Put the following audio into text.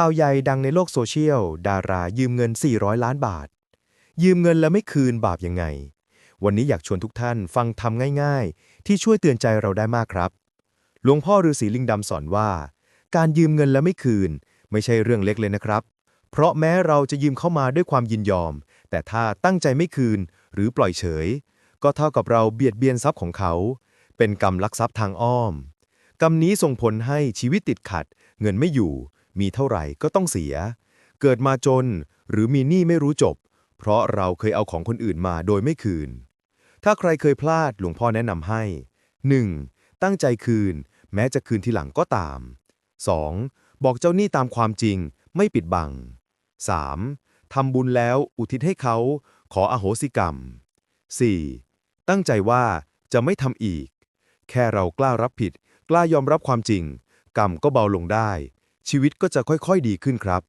ข่าวใหญ่ดังในโลกโซเชียล ดารายืมเงิน 400 ล้านบาท ยืมเงินแล้วไม่คืนบาปยังไง วันนี้อยากชวนทุกท่านฟังทำง่ายๆ ที่ช่วยเตือนใจเราได้มากครับ หลวงพ่อฤาษีลิงดำสอนว่า การยืมเงินแล้วไม่คืน ไม่ใช่เรื่องเล็กเลยนะครับ เพราะแม้เราจะยืมเข้ามาด้วยความยินยอม แต่ถ้าตั้งใจไม่คืนหรือปล่อยเฉย ก็เท่ากับเราเบียดเบียนทรัพย์ของเขา เป็นกรรมลักทรัพย์ทางอ้อม กรรมนี้ส่งผลให้ชีวิตติดขัด เงินไม่อยู่ มีเท่าไหร่ก็ต้องเสีย เกิดมาจนหรือมีหนี้ไม่รู้จบ เพราะเราเคยเอาของคนอื่นมาโดยไม่คืน ถ้าใครเคยพลาดหลวงพ่อแนะนำให้ 1. ตั้งใจคืน แม้จะคืนทีหลังก็ตาม 2. บอกเจ้าหนี้ตามความจริง ไม่ปิดบัง 3. ทำบุญแล้วอุทิศให้เขา ขออโหสิกรรม 4. ตั้งใจว่าจะไม่ทำอีก แค่เรากล้ารับผิด กล้ายอมรับความจริง กรรมก็เบาลงได้ ชีวิตก็จะค่อยๆดีขึ้นครับ